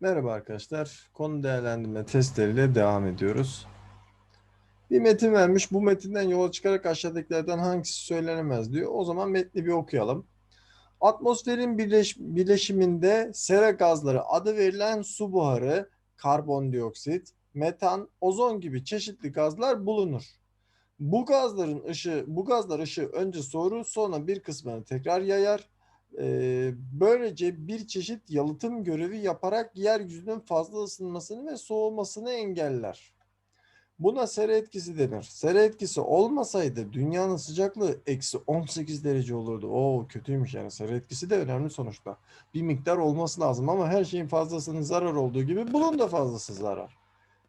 Merhaba arkadaşlar. Konu değerlendirme testleriyle devam ediyoruz. Bir metin vermiş. Bu metinden yola çıkarak aşağıdakilerden hangisi söylenemez diyor. O zaman metni bir okuyalım. Atmosferin birleş, birleşiminde sera gazları adı verilen su buharı, karbondioksit, metan, ozon gibi çeşitli gazlar bulunur. Bu gazların ışığı, bu gazlar ışığı önce soğurur, sonra bir kısmını tekrar yayar. Ee, böylece bir çeşit yalıtım görevi yaparak yeryüzünün fazla ısınmasını ve soğumasını engeller. Buna sera etkisi denir. Sera etkisi olmasaydı dünyanın sıcaklığı eksi 18 derece olurdu. Oo kötüymüş yani sera etkisi de önemli sonuçta. Bir miktar olması lazım ama her şeyin fazlasının zarar olduğu gibi bunun da fazlası zarar.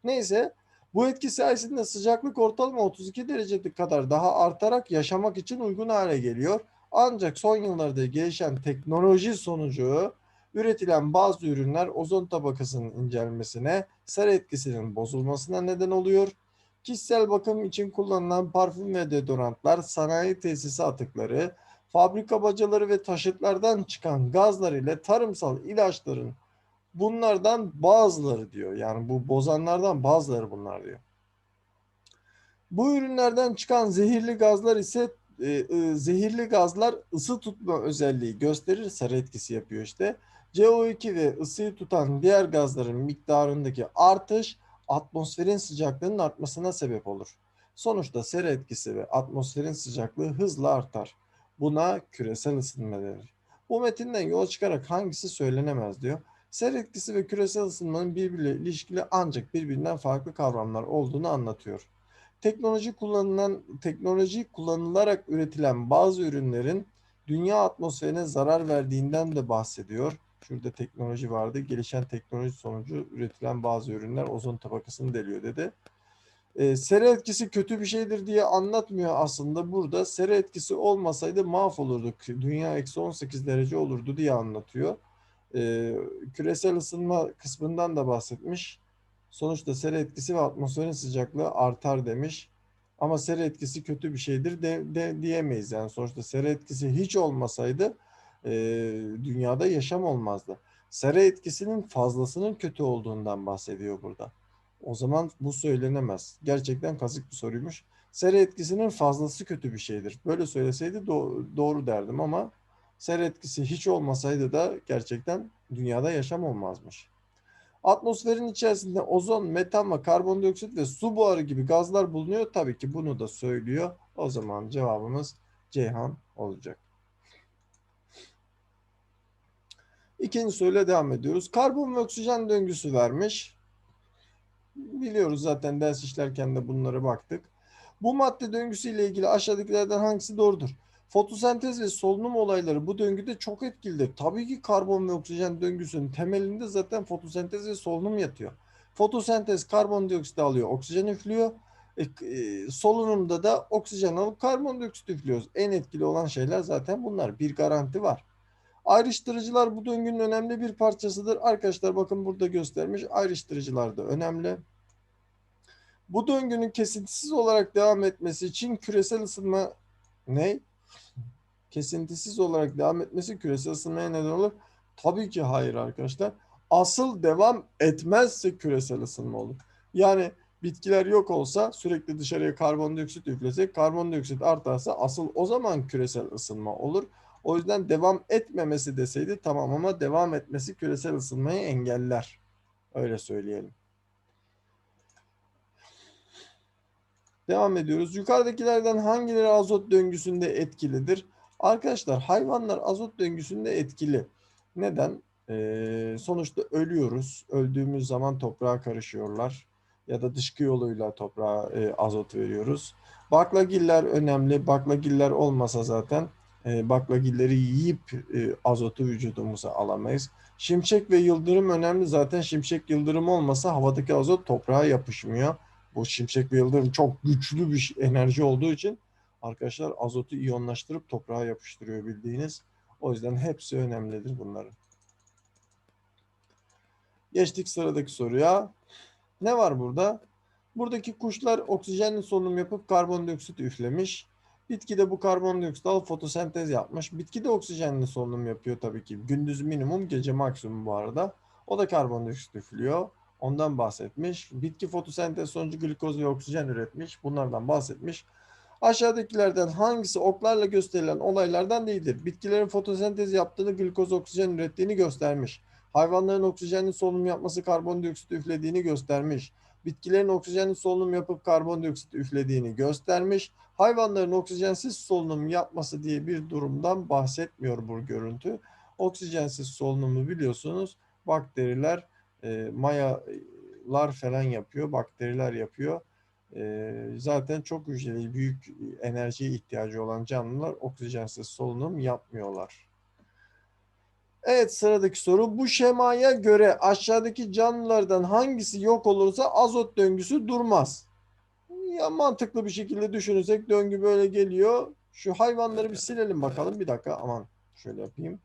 Neyse bu etki sayesinde sıcaklık ortalama 32 derece kadar daha artarak yaşamak için uygun hale geliyor. Ancak son yıllarda gelişen teknoloji sonucu üretilen bazı ürünler ozon tabakasının incelmesine, sera etkisinin bozulmasına neden oluyor. Kişisel bakım için kullanılan parfüm ve deodorantlar, sanayi tesisi atıkları, fabrika bacaları ve taşıtlardan çıkan gazlar ile tarımsal ilaçların bunlardan bazıları diyor. Yani bu bozanlardan bazıları bunlar diyor. Bu ürünlerden çıkan zehirli gazlar ise e, e, zehirli gazlar ısı tutma özelliği gösterir. Sarı etkisi yapıyor işte. CO2 ve ısıyı tutan diğer gazların miktarındaki artış atmosferin sıcaklığının artmasına sebep olur. Sonuçta sera etkisi ve atmosferin sıcaklığı hızla artar. Buna küresel ısınma denir. Bu metinden yola çıkarak hangisi söylenemez diyor. Sera etkisi ve küresel ısınmanın birbiriyle ilişkili ancak birbirinden farklı kavramlar olduğunu anlatıyor teknoloji kullanılan teknoloji kullanılarak üretilen bazı ürünlerin dünya atmosferine zarar verdiğinden de bahsediyor. Şurada teknoloji vardı. Gelişen teknoloji sonucu üretilen bazı ürünler ozon tabakasını deliyor dedi. E, sera etkisi kötü bir şeydir diye anlatmıyor aslında. Burada sera etkisi olmasaydı mahvolurduk. Dünya eksi 18 derece olurdu diye anlatıyor. E, küresel ısınma kısmından da bahsetmiş. Sonuçta sera etkisi ve atmosferin sıcaklığı artar demiş. Ama sera etkisi kötü bir şeydir de, de diyemeyiz. Yani sonuçta sera etkisi hiç olmasaydı e, dünyada yaşam olmazdı. Sera etkisinin fazlasının kötü olduğundan bahsediyor burada. O zaman bu söylenemez. Gerçekten kazık bir soruymuş. Sera etkisinin fazlası kötü bir şeydir. Böyle söyleseydi do- doğru derdim ama sera etkisi hiç olmasaydı da gerçekten dünyada yaşam olmazmış. Atmosferin içerisinde ozon, metan ve karbondioksit ve su buharı gibi gazlar bulunuyor. Tabii ki bunu da söylüyor. O zaman cevabımız Ceyhan olacak. İkinci soruyla devam ediyoruz. Karbon ve oksijen döngüsü vermiş. Biliyoruz zaten ders işlerken de bunlara baktık. Bu madde döngüsü ile ilgili aşağıdakilerden hangisi doğrudur? Fotosentez ve solunum olayları bu döngüde çok etkilidir. Tabii ki karbon ve oksijen döngüsünün temelinde zaten fotosentez ve solunum yatıyor. Fotosentez karbondioksit alıyor, oksijen üflüyor. E, e, solunumda da oksijen alıp karbondioksit üflüyoruz. En etkili olan şeyler zaten bunlar. Bir garanti var. Ayrıştırıcılar bu döngünün önemli bir parçasıdır. Arkadaşlar bakın burada göstermiş. Ayrıştırıcılar da önemli. Bu döngünün kesintisiz olarak devam etmesi için küresel ısınma ne? Kesintisiz olarak devam etmesi küresel ısınmaya neden olur? Tabii ki hayır arkadaşlar. Asıl devam etmezse küresel ısınma olur. Yani bitkiler yok olsa sürekli dışarıya karbondioksit üflesek karbondioksit artarsa asıl o zaman küresel ısınma olur. O yüzden devam etmemesi deseydi tamam ama devam etmesi küresel ısınmayı engeller. Öyle söyleyelim. Devam ediyoruz. Yukarıdakilerden hangileri azot döngüsünde etkilidir? Arkadaşlar hayvanlar azot döngüsünde etkili. Neden? Ee, sonuçta ölüyoruz. Öldüğümüz zaman toprağa karışıyorlar. Ya da dışkı yoluyla toprağa e, azot veriyoruz. Baklagiller önemli. Baklagiller olmasa zaten e, baklagilleri yiyip e, azotu vücudumuza alamayız. Şimşek ve yıldırım önemli. Zaten şimşek yıldırım olmasa havadaki azot toprağa yapışmıyor. Bu şimşek ve yıldırım çok güçlü bir enerji olduğu için arkadaşlar azotu iyonlaştırıp toprağa yapıştırıyor bildiğiniz. O yüzden hepsi önemlidir bunların. Geçtik sıradaki soruya. Ne var burada? Buradaki kuşlar oksijenli solunum yapıp karbondioksit üflemiş. Bitki de bu karbondioksit alıp fotosentez yapmış. Bitki de oksijenli solunum yapıyor tabii ki. Gündüz minimum, gece maksimum bu arada. O da karbondioksit üflüyor. Ondan bahsetmiş. Bitki fotosentez sonucu glikoz ve oksijen üretmiş. Bunlardan bahsetmiş. Aşağıdakilerden hangisi oklarla gösterilen olaylardan değildir? Bitkilerin fotosentez yaptığını, glikoz oksijen ürettiğini göstermiş. Hayvanların oksijenli solunum yapması karbondioksit üflediğini göstermiş. Bitkilerin oksijenli solunum yapıp karbondioksit üflediğini göstermiş. Hayvanların oksijensiz solunum yapması diye bir durumdan bahsetmiyor bu görüntü. Oksijensiz solunumu biliyorsunuz bakteriler, e, mayalar falan yapıyor, bakteriler yapıyor. Zaten çok hücreli, büyük enerjiye ihtiyacı olan canlılar oksijensiz solunum yapmıyorlar. Evet sıradaki soru. Bu şemaya göre aşağıdaki canlılardan hangisi yok olursa azot döngüsü durmaz. Ya mantıklı bir şekilde düşünürsek döngü böyle geliyor. Şu hayvanları bir silelim bakalım. Bir dakika aman şöyle yapayım.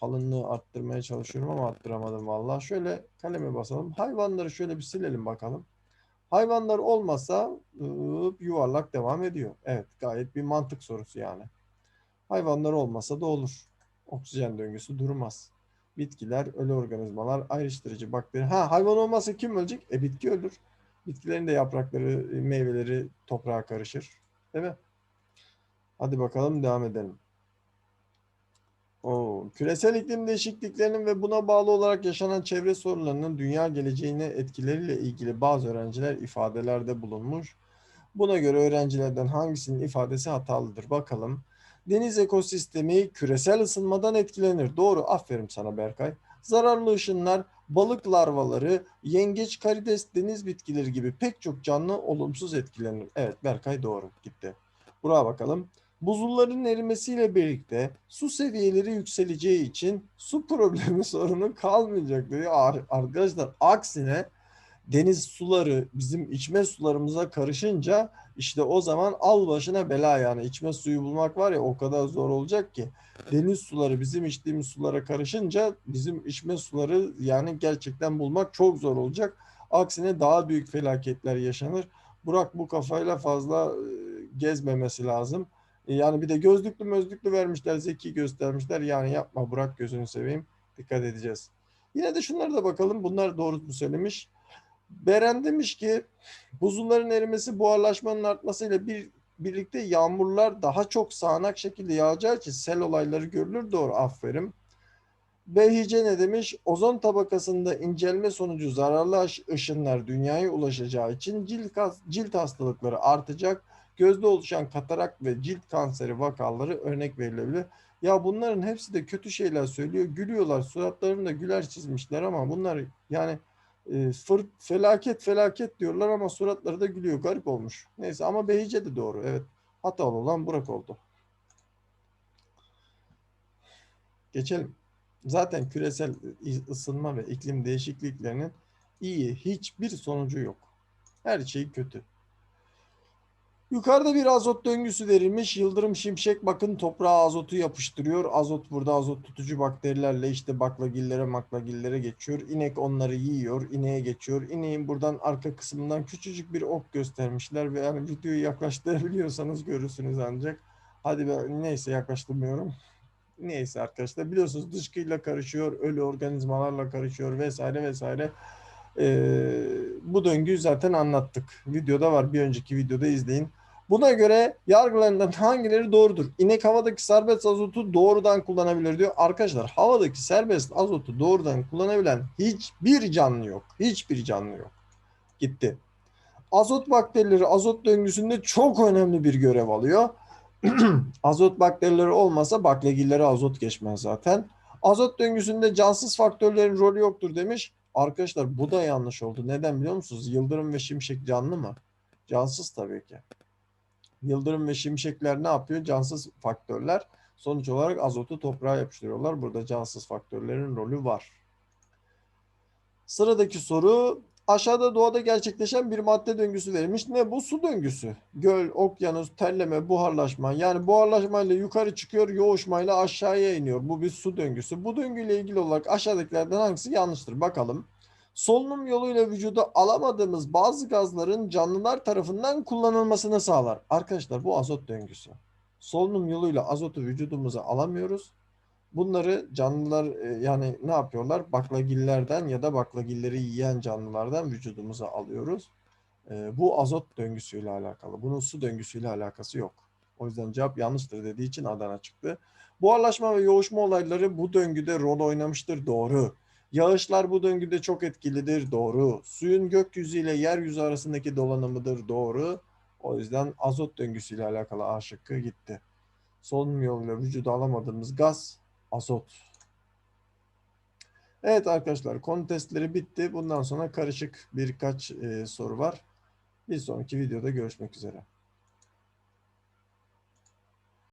Kalınlığı arttırmaya çalışıyorum ama arttıramadım vallahi. Şöyle kaleme basalım. Hayvanları şöyle bir silelim bakalım. Hayvanlar olmasa yuvarlak devam ediyor. Evet gayet bir mantık sorusu yani. Hayvanlar olmasa da olur. Oksijen döngüsü durmaz. Bitkiler, ölü organizmalar, ayrıştırıcı bakteri. Ha hayvan olmasa kim ölecek? E bitki ölür. Bitkilerin de yaprakları, meyveleri toprağa karışır. Değil mi? Hadi bakalım devam edelim. Oo, küresel iklim değişikliklerinin ve buna bağlı olarak yaşanan çevre sorunlarının dünya geleceğine etkileriyle ilgili bazı öğrenciler ifadelerde bulunmuş. Buna göre öğrencilerden hangisinin ifadesi hatalıdır bakalım. Deniz ekosistemi küresel ısınmadan etkilenir. Doğru. Aferin sana Berkay. Zararlı ışınlar, balık larvaları, yengeç, karides, deniz bitkileri gibi pek çok canlı olumsuz etkilenir. Evet Berkay doğru. Gitti. Buraya bakalım. Buzulların erimesiyle birlikte su seviyeleri yükseleceği için su problemi sorunu kalmayacak diyor. Ar- Arkadaşlar aksine deniz suları bizim içme sularımıza karışınca işte o zaman al başına bela yani içme suyu bulmak var ya o kadar zor olacak ki deniz suları bizim içtiğimiz sulara karışınca bizim içme suları yani gerçekten bulmak çok zor olacak. Aksine daha büyük felaketler yaşanır. Burak bu kafayla fazla gezmemesi lazım. E, Yani bir de gözlüklü mözlüklü vermişler, zeki göstermişler. Yani yapma Burak gözünü seveyim. Dikkat edeceğiz. Yine de şunlara da bakalım. Bunlar doğru mu söylemiş? Beren demiş ki buzulların erimesi buharlaşmanın artmasıyla bir birlikte yağmurlar daha çok sağanak şekilde yağacağı için sel olayları görülür. Doğru aferin. Behice ne demiş? Ozon tabakasında incelme sonucu zararlı ış- ışınlar dünyaya ulaşacağı için cilt, cilt hastalıkları artacak. Gözde oluşan katarak ve cilt kanseri vakaları örnek verilebilir. Ya bunların hepsi de kötü şeyler söylüyor. Gülüyorlar. Suratlarında güler çizmişler ama bunlar yani e, fır, felaket felaket diyorlar ama suratları da gülüyor. Garip olmuş. Neyse ama Behice de doğru. Evet. Hatalı olan Burak oldu. Geçelim. Zaten küresel ısınma ve iklim değişikliklerinin iyi hiçbir sonucu yok. Her şey kötü. Yukarıda bir azot döngüsü verilmiş. Yıldırım Şimşek bakın toprağa azotu yapıştırıyor. Azot burada azot tutucu bakterilerle işte baklagillere maklagillere geçiyor. İnek onları yiyor. İneğe geçiyor. İneğin buradan arka kısmından küçücük bir ok göstermişler ve yani videoyu yaklaştırabiliyorsanız görürsünüz ancak. Hadi ben neyse yaklaştırmıyorum. Neyse arkadaşlar biliyorsunuz dışkıyla karışıyor, ölü organizmalarla karışıyor vesaire vesaire. Ee, bu döngüyü zaten anlattık. Videoda var. Bir önceki videoda izleyin. Buna göre yargılarından hangileri doğrudur? İnek havadaki serbest azotu doğrudan kullanabilir diyor. Arkadaşlar havadaki serbest azotu doğrudan kullanabilen hiçbir canlı yok. Hiçbir canlı yok. Gitti. Azot bakterileri azot döngüsünde çok önemli bir görev alıyor. azot bakterileri olmasa baklagillere azot geçmez zaten. Azot döngüsünde cansız faktörlerin rolü yoktur demiş. Arkadaşlar bu da yanlış oldu. Neden biliyor musunuz? Yıldırım ve şimşek canlı mı? Cansız tabii ki. Yıldırım ve şimşekler ne yapıyor? Cansız faktörler. Sonuç olarak azotu toprağa yapıştırıyorlar. Burada cansız faktörlerin rolü var. Sıradaki soru aşağıda doğada gerçekleşen bir madde döngüsü verilmiş. Ne bu? Su döngüsü. Göl, okyanus, terleme, buharlaşma. Yani buharlaşmayla yukarı çıkıyor, yoğuşmayla aşağıya iniyor. Bu bir su döngüsü. Bu döngüyle ilgili olarak aşağıdakilerden hangisi yanlıştır? Bakalım. Solunum yoluyla vücuda alamadığımız bazı gazların canlılar tarafından kullanılmasını sağlar. Arkadaşlar bu azot döngüsü. Solunum yoluyla azotu vücudumuza alamıyoruz Bunları canlılar e, yani ne yapıyorlar? Baklagillerden ya da baklagilleri yiyen canlılardan vücudumuza alıyoruz. E, bu azot döngüsüyle alakalı. Bunun su döngüsüyle alakası yok. O yüzden cevap yanlıştır dediği için Adana çıktı. Buharlaşma ve yoğuşma olayları bu döngüde rol oynamıştır. Doğru. Yağışlar bu döngüde çok etkilidir. Doğru. Suyun gökyüzü ile yeryüzü arasındaki dolanımıdır. Doğru. O yüzden azot döngüsüyle alakalı A şıkkı gitti. Solunum yoluyla vücuda alamadığımız gaz azot. Evet arkadaşlar konu testleri bitti. Bundan sonra karışık birkaç e, soru var. Bir sonraki videoda görüşmek üzere.